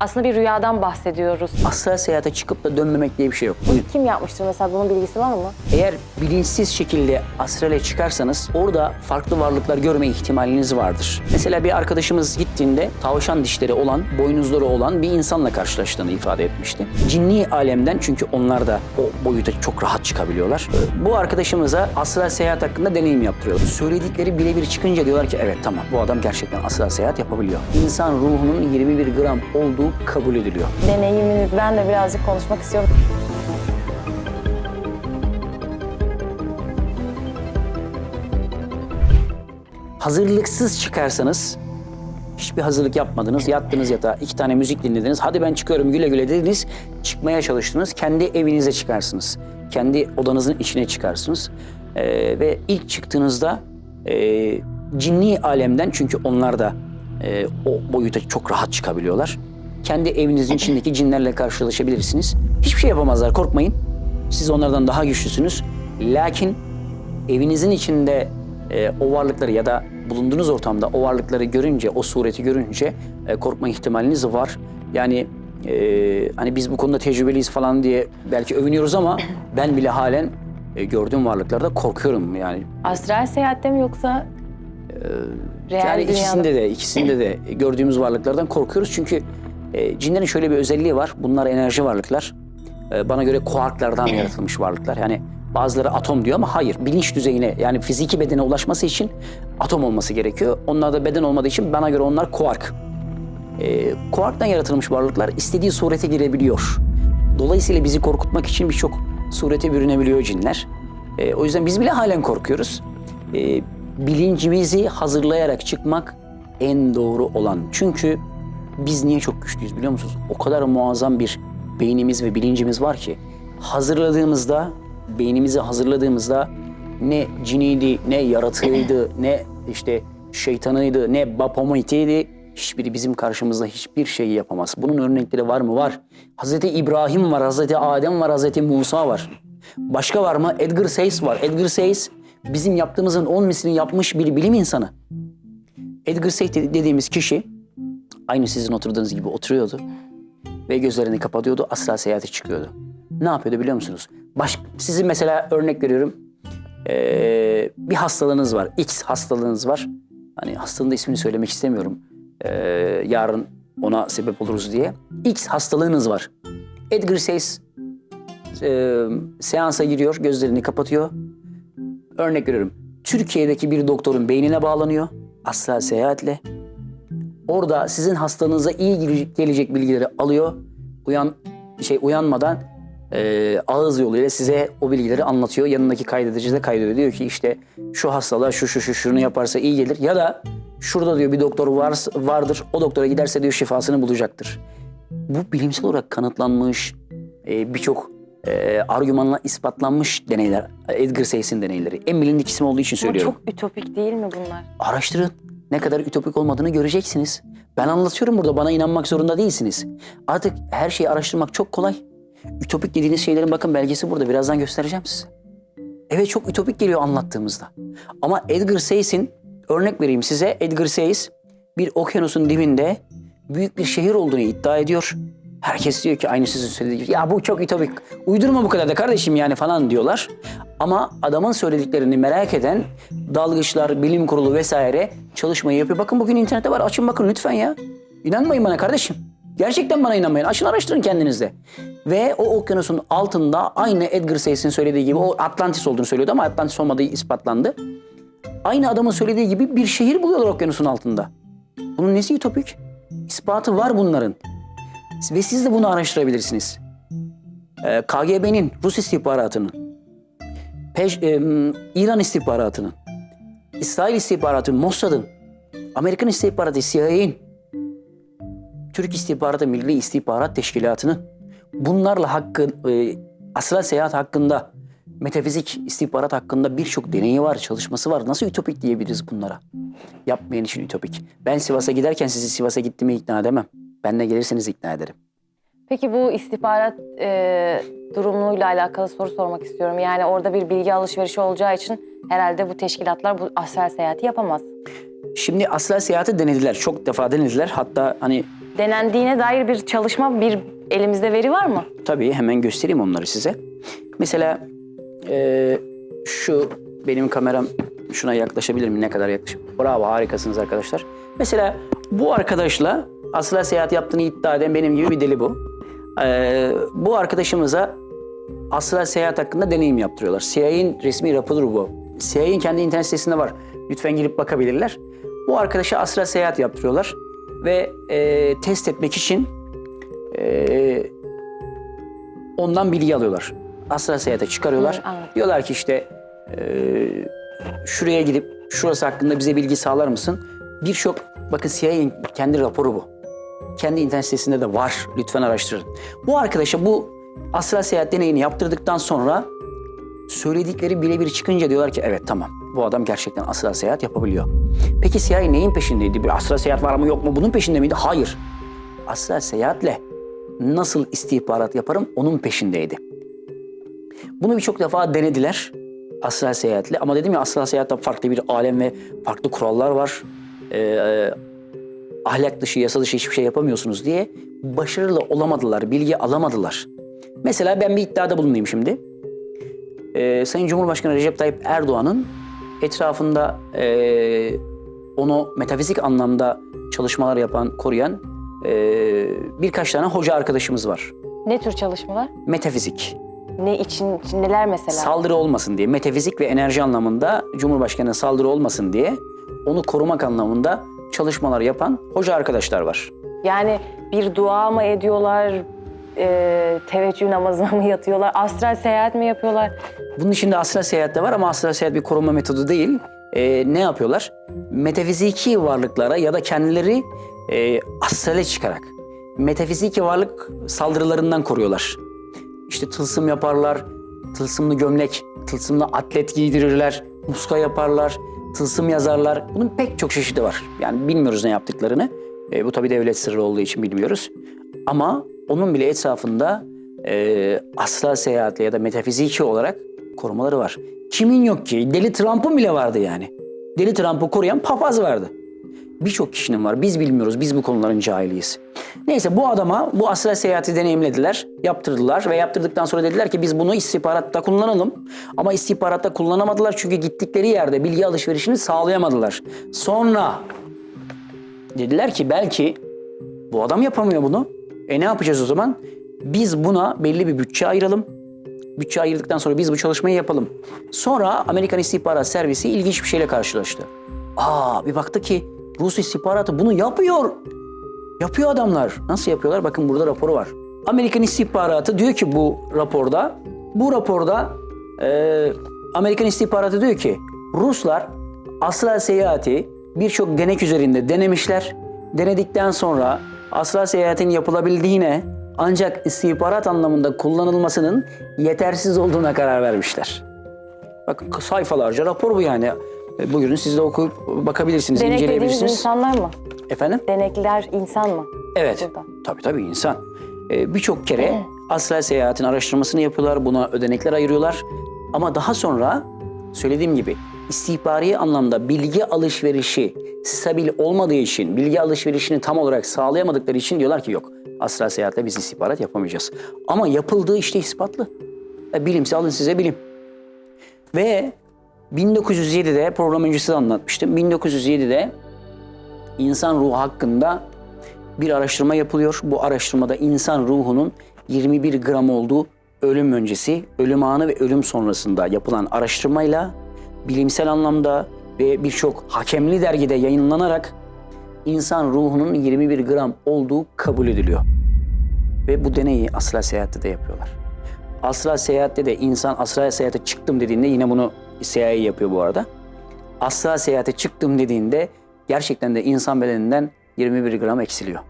Aslında bir rüyadan bahsediyoruz. Astral seyahate çıkıp da dönmemek diye bir şey yok. Kim yapmıştır mesela bunun bilgisi var mı? Eğer bilinçsiz şekilde astrale çıkarsanız orada farklı varlıklar görme ihtimaliniz vardır. Mesela bir arkadaşımız gittiğinde tavşan dişleri olan, boynuzları olan bir insanla karşılaştığını ifade etmişti. Cinni alemden çünkü onlar da o boyuta çok rahat çıkabiliyorlar. Ee, Bu arkadaşımıza astral seyahat hakkında deneyim yaptırıyorlar. Söyledikleri birebir çıkınca diyorlar ki evet tamam bu adam gerçekten astral seyahat yapabiliyor. İnsan ruhunun 21 gram olduğu kabul ediliyor. Deneyiminizden de birazcık konuşmak istiyorum. hazırlıksız çıkarsanız hiçbir hazırlık yapmadınız, yattınız yatağa, iki tane müzik dinlediniz, hadi ben çıkıyorum güle güle dediniz, çıkmaya çalıştınız, kendi evinize çıkarsınız. Kendi odanızın içine çıkarsınız. Ee, ve ilk çıktığınızda e, cinni alemden çünkü onlar da e, o boyuta çok rahat çıkabiliyorlar. Kendi evinizin içindeki cinlerle karşılaşabilirsiniz. Hiçbir şey yapamazlar, korkmayın. Siz onlardan daha güçlüsünüz. Lakin evinizin içinde e, o varlıkları ya da bulunduğunuz ortamda o varlıkları görünce, o sureti görünce e, korkma ihtimaliniz var. Yani e, hani biz bu konuda tecrübeliyiz falan diye belki övünüyoruz ama ben bile halen e, gördüğüm varlıklarda korkuyorum yani. Astral seyahatte mi yoksa real yani dünyada? ikisinde de ikisinde de gördüğümüz varlıklardan korkuyoruz çünkü e, cinlerin şöyle bir özelliği var. Bunlar enerji varlıklar. E, bana göre kuarklardan yaratılmış varlıklar. Yani bazıları atom diyor ama hayır. Bilinç düzeyine yani fiziki bedene ulaşması için atom olması gerekiyor. Onlar da beden olmadığı için bana göre onlar kuark. E, kuarktan yaratılmış varlıklar istediği surete girebiliyor. Dolayısıyla bizi korkutmak için birçok surete bürünebiliyor cinler. E, o yüzden biz bile halen korkuyoruz. E, bilincimizi hazırlayarak çıkmak en doğru olan. Çünkü biz niye çok güçlüyüz biliyor musunuz? O kadar muazzam bir beynimiz ve bilincimiz var ki hazırladığımızda, beynimizi hazırladığımızda ne ciniydi, ne yaratığıydı, ne işte şeytanıydı, ne bapomitiydi hiçbiri bizim karşımızda hiçbir şeyi yapamaz. Bunun örnekleri var mı? Var. Hazreti İbrahim var, Hazreti Adem var, Hazreti Musa var. Başka var mı? Edgar Sayce var. Edgar Sayce bizim yaptığımızın on mislini yapmış bir bilim insanı. Edgar Sayce de- dediğimiz kişi aynı sizin oturduğunuz gibi oturuyordu ve gözlerini kapatıyordu, astral seyahate çıkıyordu. Ne yapıyordu biliyor musunuz? Baş, sizin mesela örnek veriyorum. Ee, bir hastalığınız var, X hastalığınız var. Hani hastalığın da ismini söylemek istemiyorum. Ee, yarın ona sebep oluruz diye. X hastalığınız var. Edgar Sayce e, seansa giriyor, gözlerini kapatıyor. Örnek veriyorum. Türkiye'deki bir doktorun beynine bağlanıyor. Astral seyahatle. Orada sizin hastanıza iyi gele- gelecek bilgileri alıyor. Uyan şey uyanmadan e, ağız yoluyla size o bilgileri anlatıyor. Yanındaki kaydedici de kaydediyor. Diyor ki işte şu hastalığa şu şu şu şunu yaparsa iyi gelir. Ya da şurada diyor bir doktor var, vardır. O doktora giderse diyor şifasını bulacaktır. Bu bilimsel olarak kanıtlanmış e, birçok e, argümanla ispatlanmış deneyler. Edgar Sayce'in deneyleri. En bilindik isim olduğu için Ama söylüyorum. çok ütopik değil mi bunlar? Araştırın. Ne kadar ütopik olmadığını göreceksiniz. Ben anlatıyorum burada. Bana inanmak zorunda değilsiniz. Artık her şeyi araştırmak çok kolay. Ütopik dediğiniz şeylerin bakın belgesi burada. Birazdan göstereceğim size. Evet çok ütopik geliyor anlattığımızda. Ama Edgar Sayce'in örnek vereyim size. Edgar Sayce bir okyanusun dibinde büyük bir şehir olduğunu iddia ediyor. Herkes diyor ki aynı sizin söylediğiniz gibi. Ya bu çok ütopik. Uydurma bu kadar da kardeşim yani falan diyorlar. Ama adamın söylediklerini merak eden dalgıçlar, bilim kurulu vesaire çalışmayı yapıyor. Bakın bugün internette var. Açın bakın lütfen ya. İnanmayın bana kardeşim. Gerçekten bana inanmayın. Açın araştırın kendinizde. Ve o okyanusun altında aynı Edgar Sayce'in söylediği gibi o Atlantis olduğunu söylüyordu ama Atlantis olmadığı ispatlandı. Aynı adamın söylediği gibi bir şehir buluyorlar okyanusun altında. Bunun nesi ütopik? İspatı var bunların. Ve siz de bunu araştırabilirsiniz. Ee, KGB'nin, Rus istihbaratının, Peş- em, İran istihbaratının, İsrail istihbaratının, Mossad'ın, Amerikan istihbaratı, CIA'nin, Türk istihbaratı, Milli İstihbarat Teşkilatı'nın bunlarla hakkı, e, astral seyahat hakkında, metafizik istihbarat hakkında birçok deneyi var, çalışması var. Nasıl ütopik diyebiliriz bunlara? Yapmayan için ütopik. Ben Sivas'a giderken sizi Sivas'a gittiğimi ikna edemem. Benle gelirseniz ikna ederim. Peki bu istihbarat e, durumuyla alakalı soru sormak istiyorum. Yani orada bir bilgi alışverişi olacağı için herhalde bu teşkilatlar bu astral seyahati yapamaz. Şimdi astral seyahati denediler. Çok defa denediler. Hatta hani denendiğine dair bir çalışma, bir elimizde veri var mı? Tabii hemen göstereyim onları size. Mesela eee, şu benim kameram şuna yaklaşabilir mi? Ne kadar yaklaşım? Bravo harikasınız arkadaşlar. Mesela bu arkadaşla asla seyahat yaptığını iddia eden benim gibi bir deli bu. Eee, bu arkadaşımıza asla seyahat hakkında deneyim yaptırıyorlar. CIA'nin resmi raporudur bu. CIA'nin kendi internet sitesinde var. Lütfen girip bakabilirler. Bu arkadaşa asla seyahat yaptırıyorlar ve eee, test etmek için eee ondan bilgi alıyorlar. Asla seyahate çıkarıyorlar. Hı, anladım. Diyorlar ki işte eee, şuraya gidip şurası hakkında bize bilgi sağlar mısın? Birçok bakın CIA'nin kendi raporu bu. Kendi internet sitesinde de var. Lütfen araştırın. Bu arkadaşa bu asla seyahat deneyini yaptırdıktan sonra söyledikleri birebir çıkınca diyorlar ki evet tamam bu adam gerçekten asla seyahat yapabiliyor. Peki CIA neyin peşindeydi? Bir asla seyahat var mı yok mu? Bunun peşinde miydi? Hayır. Asla seyahatle nasıl istihbarat yaparım onun peşindeydi. Bunu birçok defa denediler asla seyahatle ama dedim ya asla seyahatte farklı bir alem ve farklı kurallar var. Ee, ahlak dışı, yasa dışı hiçbir şey yapamıyorsunuz diye başarılı olamadılar, bilgi alamadılar. Mesela ben bir iddiada bulunayım şimdi. Ee, Sayın Cumhurbaşkanı Recep Tayyip Erdoğan'ın etrafında ee, onu metafizik anlamda çalışmalar yapan, koruyan ee, birkaç tane hoca arkadaşımız var. Ne tür çalışmalar? Metafizik. Ne için, için neler mesela? Saldırı olmasın diye, metafizik ve enerji anlamında Cumhurbaşkanı'na saldırı olmasın diye onu korumak anlamında çalışmalar yapan hoca arkadaşlar var. Yani bir dua mı ediyorlar, e, teveccüh namazına mı yatıyorlar, astral seyahat mi yapıyorlar? Bunun içinde astral seyahat de var ama astral seyahat bir korunma metodu değil. Ee, ne yapıyorlar? Metafiziki varlıklara ya da kendileri e, astrale çıkarak metafiziki varlık saldırılarından koruyorlar. İşte tılsım yaparlar, tılsımlı gömlek, tılsımlı atlet giydirirler, muska yaparlar, tılsım yazarlar. Bunun pek çok çeşidi var. Yani bilmiyoruz ne yaptıklarını. E, bu tabii devlet sırrı olduğu için bilmiyoruz. Ama onun bile etrafında e, asla seyahatle ya da metafiziki olarak korumaları var. Kimin yok ki? Deli Trump'ın bile vardı yani. Deli Trump'ı koruyan papaz vardı. Birçok kişinin var. Biz bilmiyoruz. Biz bu konuların cahiliyiz. Neyse bu adama bu astral seyahati deneyimlediler, yaptırdılar ve yaptırdıktan sonra dediler ki biz bunu istihbaratta kullanalım. Ama istihbaratta kullanamadılar çünkü gittikleri yerde bilgi alışverişini sağlayamadılar. Sonra dediler ki belki bu adam yapamıyor bunu. E ne yapacağız o zaman? Biz buna belli bir bütçe ayıralım. Bütçe ayırdıktan sonra biz bu çalışmayı yapalım. Sonra Amerikan İstihbarat Servisi ilginç bir şeyle karşılaştı. Aa bir baktı ki Rus istihbaratı bunu yapıyor. Yapıyor adamlar. Nasıl yapıyorlar? Bakın burada raporu var. Amerikan istihbaratı diyor ki bu raporda, bu raporda e, Amerikan istihbaratı diyor ki Ruslar astral seyahati birçok denek üzerinde denemişler. Denedikten sonra astral seyahatin yapılabildiğine ancak istihbarat anlamında kullanılmasının yetersiz olduğuna karar vermişler. Bakın sayfalarca rapor bu yani. E, Buyurun siz de okuyup bakabilirsiniz, Denek dediğimiz inceleyebilirsiniz. insanlar mı? Efendim? Denekler insan mı? Evet. Burada. Tabii tabii insan. Ee, Birçok kere astral seyahatin araştırmasını yapıyorlar. Buna ödenekler ayırıyorlar. Ama daha sonra söylediğim gibi istihbari anlamda bilgi alışverişi stabil olmadığı için, bilgi alışverişini tam olarak sağlayamadıkları için diyorlar ki yok. Astral seyahatle biz istihbarat yapamayacağız. Ama yapıldığı işte ispatlı. E, bilimse alın size bilim. Ve 1907'de program öncesi de anlatmıştım. 1907'de insan ruhu hakkında bir araştırma yapılıyor. Bu araştırmada insan ruhunun 21 gram olduğu ölüm öncesi, ölüm anı ve ölüm sonrasında yapılan araştırmayla bilimsel anlamda ve birçok hakemli dergide yayınlanarak insan ruhunun 21 gram olduğu kabul ediliyor. Ve bu deneyi astral seyahatte de yapıyorlar. Astral seyahatte de insan astral seyahate çıktım dediğinde yine bunu CIA yapıyor bu arada. Astral seyahate çıktım dediğinde gerçekten de insan bedeninden 21 gram eksiliyor.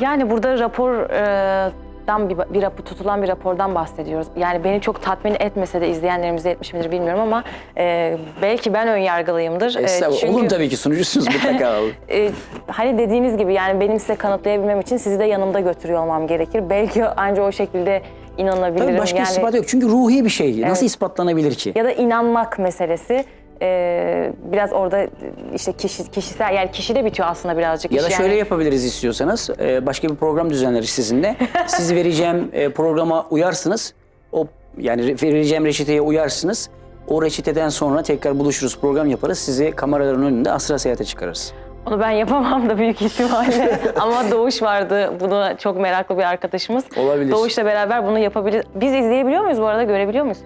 Yani burada rapordan bir, bir rapor tutulan bir rapordan bahsediyoruz. Yani beni çok tatmin etmese de izleyenlerimize etmiş midir bilmiyorum ama e, belki ben ön yargılıyımdır. E, çünkü- Olun tabii ki sunucusunuz mutlaka olun. E, hani dediğiniz gibi yani benim size kanıtlayabilmem için sizi de yanımda götürüyor olmam gerekir. Belki ancak o şekilde inanabilirim. Tabii başka yani, ispat yok. Çünkü ruhi bir şey. Nasıl ispatlanabilir ki? Ya da inanmak meselesi. e, biraz orada işte kişi, kişisel yani kişide bitiyor aslında birazcık. Ya da şöyle Yani yapabiliriz istiyorsanız. Ee, başka bir program düzenleriz sizinle. Siz vereceğim e, programa uyarsınız. O yani re- vereceğim reçeteye uyarsınız. O reçeteden sonra tekrar buluşuruz, program yaparız. Sizi kameraların önünde asra seyahate çıkarırız. Onu ben yapamam da büyük ihtimalle. Ama Doğuş vardı. Bunu çok meraklı bir arkadaşımız. Olabilir. Doğuş'la beraber bunu yapabilir. Biz izleyebiliyor muyuz bu arada? Görebiliyor muyuz?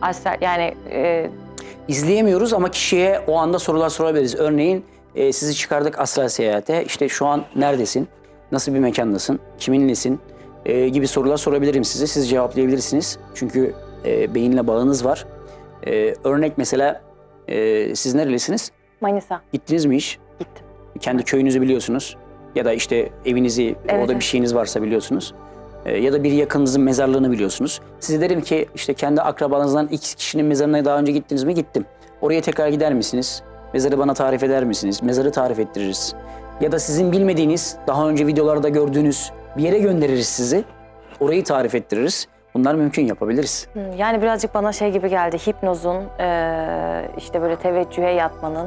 Asler yani e, İzleyemiyoruz ama kişiye o anda sorular sorabiliriz. Örneğin e, sizi çıkardık astral seyahate. İşte şu an neredesin? Nasıl bir mekandasın? Kiminlesin? E, gibi sorular sorabilirim size. Siz cevaplayabilirsiniz. Çünkü e, beyinle bağınız var. E, örnek mesela e, siz nerelisiniz? Manisa Gittiniz mi hiç? Kendi köyünüzü biliyorsunuz. Ya da işte evinizi, Evet, orada evet. bir şeyiniz varsa biliyorsunuz. Ee, ya da bir yakınınızın mezarlığını biliyorsunuz. Size derim ki işte kendi akrabanızdan X kişinin mezarına daha önce gittiniz mi? Gittim. Oraya tekrar gider misiniz? Mezarı bana tarif eder misiniz? Mezarı tarif ettiririz. Ya da sizin bilmediğiniz, daha önce videolarda gördüğünüz bir yere göndeririz sizi. Orayı tarif ettiririz. Bunlar mümkün yapabiliriz. Yani birazcık bana şey gibi geldi. Hipnozun, e, işte böyle teveccühe yatmanın,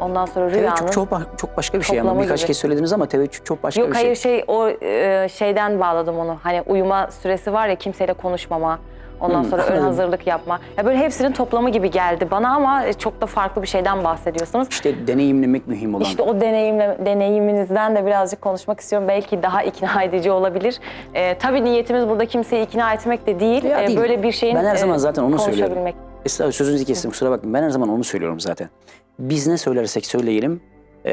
ondan sonra rüyanın. Teveccüh çok, çok başka bir şey ama birkaç gibi. kez söylediniz ama teveccüh çok başka Yok bir şey. hayır şey o e, şeyden bağladım onu. Hani uyuma süresi var ya kimseyle konuşmama. Ondan Hmm, sonra ön anladım. hazırlık yapma. Ya böyle hepsinin toplamı gibi geldi bana ama e, çok da farklı bir şeyden bahsediyorsunuz. İşte deneyimlemek mühim olan. İşte o deneyimle, deneyiminizden de birazcık konuşmak istiyorum. Belki daha ikna edici olabilir. Ee, tabii niyetimiz burada kimseyi ikna etmek de değil. Ya Ee, değil. Böyle bir şeyin Ben her zaman e, zaten onu söylüyorum. Estağfurullah sözünüzü kestim kusura bakmayın. Ben her zaman onu söylüyorum zaten. Biz ne söylersek söyleyelim e,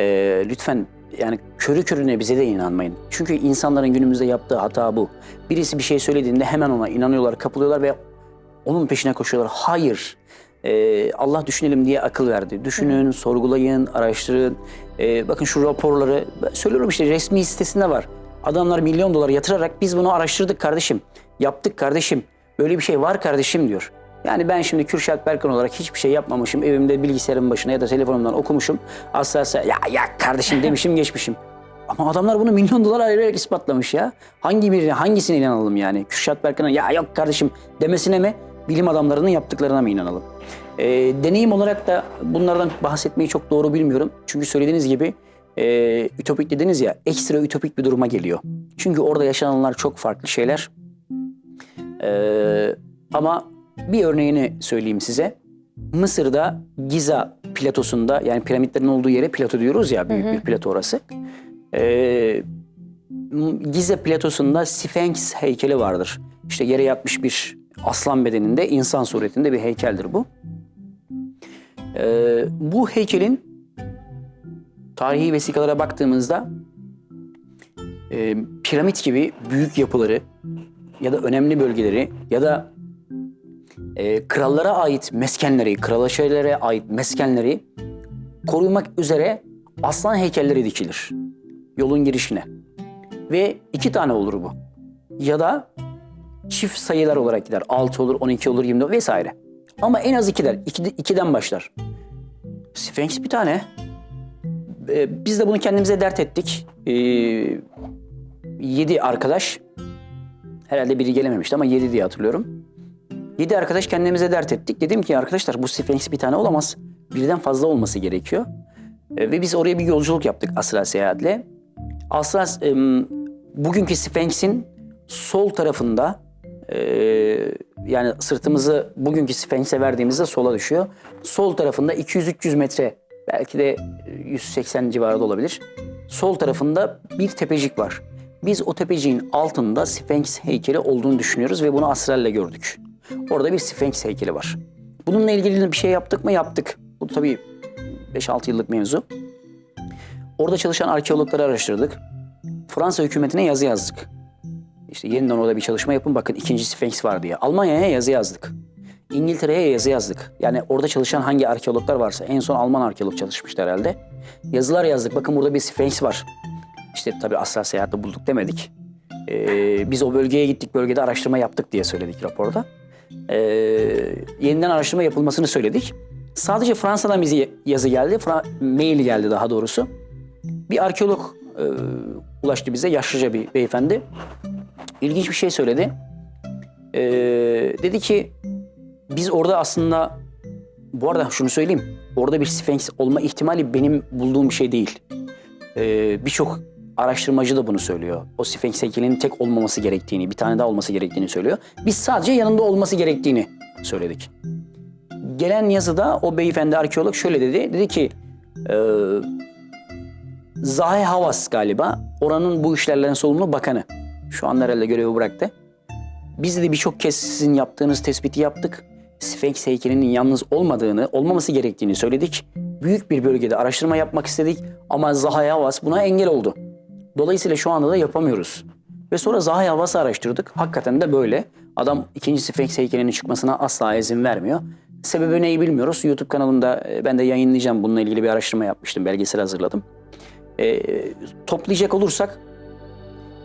lütfen yani körü körüne bize de inanmayın. Çünkü insanların günümüzde yaptığı hata bu. Birisi bir şey söylediğinde hemen ona inanıyorlar, kapılıyorlar ve onun peşine koşuyorlar. Hayır. E, Allah düşünelim diye akıl verdi. Düşünün, sorgulayın, araştırın. E, bakın şu raporları söylüyorum işte resmi sitesinde var. Adamlar milyon dolar yatırarak biz bunu araştırdık kardeşim. Yaptık kardeşim. Böyle bir şey var kardeşim diyor. Yani ben şimdi Kürşat Berkan olarak hiçbir şey yapmamışım. Evimde bilgisayarın başına ya da telefonumdan okumuşum. Asla asla ya ya kardeşim demişim geçmişim. Ama adamlar bunu milyon dolar ayırarak ispatlamış ya. Hangi birine, hangisine inanalım yani? Kürşat Berkan'a ya yok kardeşim demesine mi? Bilim adamlarının yaptıklarına mı inanalım? Ee, deneyim olarak da bunlardan bahsetmeyi çok doğru bilmiyorum. Çünkü söylediğiniz gibi e, ütopik dediniz ya ekstra ütopik bir duruma geliyor. Çünkü orada yaşananlar çok farklı şeyler. Ee, ama bir örneğini söyleyeyim size. Mısır'da Giza platosunda yani piramitlerin olduğu yere plato diyoruz ya büyük bir plato orası. Ee, Gize platosunda Sphinx heykeli vardır. İşte yere yatmış bir aslan bedeninde insan suretinde bir heykeldir bu. Ee, bu heykelin tarihi vesikalara baktığımızda e, piramit gibi büyük yapıları ya da önemli bölgeleri ya da e, krallara ait meskenleri, kraliçelere ait meskenleri korumak üzere aslan heykelleri dikilir yolun girişine. Ve iki tane olur bu. Ya da çift sayılar olarak gider. 6 olur, 12 olur, 24 vesaire. Ama en az ikiler. İki, ikiden başlar. Sphinx bir tane. Ee, biz de bunu kendimize dert ettik. Ee, yedi arkadaş. Herhalde biri gelememişti ama yedi diye hatırlıyorum. Yedi arkadaş kendimize dert ettik. Dedim ki arkadaşlar bu Sphinx bir tane olamaz. Birden fazla olması gerekiyor. Ee, ve biz oraya bir yolculuk yaptık astral seyahatle. Astral, em, bugünkü Sphinx'in sol tarafında e, yani sırtımızı bugünkü Sphinx'e verdiğimizde sola düşüyor. Sol tarafında 200-300 metre belki de 180 civarında olabilir. Sol tarafında bir tepecik var. Biz o tepeciğin altında Sphinx heykeli olduğunu düşünüyoruz ve bunu astralle gördük. Orada bir Sphinx heykeli var. Bununla ilgili bir şey yaptık mı? Yaptık. Bu tabii 5-6 yıllık mevzu. Orada çalışan arkeologları araştırdık. Fransa hükümetine yazı yazdık. İşte yeniden orada bir çalışma yapın bakın ikinci Sphinx var diye. Almanya'ya yazı yazdık. İngiltere'ye yazı yazdık. Yani orada çalışan hangi arkeologlar varsa en son Alman arkeolog çalışmıştı herhalde. Yazılar yazdık. Bakın burada bir Sphinx var. İşte tabii asla seyahatte bulduk demedik. Ee, biz o bölgeye gittik, bölgede araştırma yaptık diye söyledik raporda. Ee, yeniden araştırma yapılmasını söyledik. Sadece Fransa'dan bize yazı geldi, Fra- mail geldi daha doğrusu. Bir arkeolog e, ulaştı bize, yaşlıca bir beyefendi. İlginç bir şey söyledi. Ee, dedi ki biz orada aslında Bu arada şunu söyleyeyim. Orada bir Sphinx olma ihtimali benim bulduğum bir şey değil. Ee, Birçok araştırmacı da bunu söylüyor. O Sphinx heykelinin tek olmaması gerektiğini, bir tane daha olması gerektiğini söylüyor. Biz sadece yanında olması gerektiğini söyledik. Gelen yazıda o beyefendi arkeolog şöyle dedi. Dedi ki e, Zahe Havas galiba oranın bu işlerden sorumlu bakanı. Şu an herhalde görevi bıraktı. Biz de birçok kez sizin yaptığınız tespiti yaptık. Sphinx heykelinin yalnız olmadığını, olmaması gerektiğini söyledik. Büyük bir bölgede araştırma yapmak istedik ama Zaha Havas buna engel oldu. Dolayısıyla şu anda da yapamıyoruz. Ve sonra Zaha Havas'ı araştırdık. Hakikaten de böyle. Adam ikinci Sphinx heykelinin çıkmasına asla izin vermiyor. Sebebi neyi bilmiyoruz. YouTube kanalımda e, ben de yayınlayacağım. Bununla ilgili bir araştırma yapmıştım. Belgesel hazırladım. E, toplayacak olursak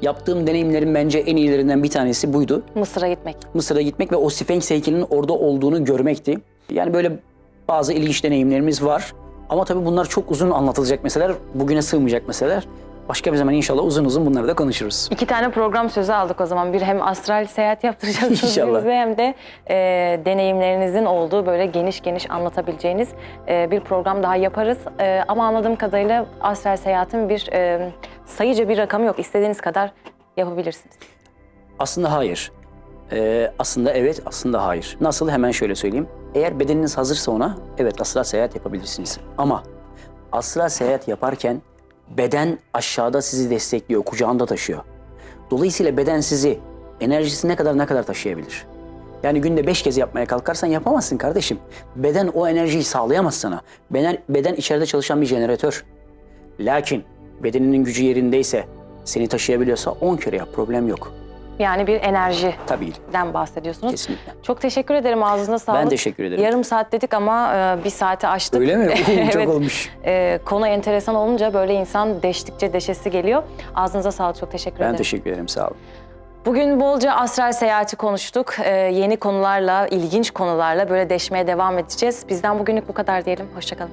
yaptığım deneyimlerin bence en iyilerinden bir tanesi buydu. Mısır'a gitmek. Mısır'a gitmek ve o Sphinx heykelinin orada olduğunu görmekti. Yani böyle bazı ilginç deneyimlerimiz var. Ama tabii bunlar çok uzun anlatılacak meseleler, bugüne sığmayacak meseleler. Başka bir zaman inşallah uzun uzun bunları da konuşuruz. İki tane program sözü aldık o zaman. Bir hem astral seyahat yaptıracaksınız İnşallah. bize hem de e, deneyimlerinizin olduğu böyle geniş geniş anlatabileceğiniz e, bir program daha yaparız. E, ama anladığım kadarıyla astral seyahatin bir e, sayıca bir rakamı yok. İstediğiniz kadar yapabilirsiniz. Aslında hayır. Ee, aslında evet, aslında hayır. Nasıl? Hemen şöyle söyleyeyim. Eğer bedeniniz hazırsa ona, evet astral seyahat yapabilirsiniz. Ama astral seyahat yaparken beden aşağıda sizi destekliyor, kucağında taşıyor. Dolayısıyla beden sizi enerjisi ne kadar ne kadar taşıyabilir? Yani günde beş kez yapmaya kalkarsan yapamazsın kardeşim. Beden o enerjiyi sağlayamaz sana. Beden, beden içeride çalışan bir jeneratör. Lakin bedeninin gücü yerindeyse, seni taşıyabiliyorsa 10 kere yap, problem yok. Yani bir enerjiden Tabii, bahsediyorsunuz. kesinlikle. Çok teşekkür ederim. Ağzına sağlık. Ben teşekkür ederim. Yarım saat dedik ama e, bir saati aştık. Öyle mi? Çok Evet. olmuş. E, konu enteresan olunca böyle insan deştikçe deşesi geliyor. Ağzınıza sağlık. Çok teşekkür Ben ederim. teşekkür ederim, sağ olun. Bugün bolca astral seyahati konuştuk. Ee, yeni konularla, ilginç konularla böyle deşmeye devam edeceğiz. Bizden bugünlük bu kadar diyelim. Hoşçakalın.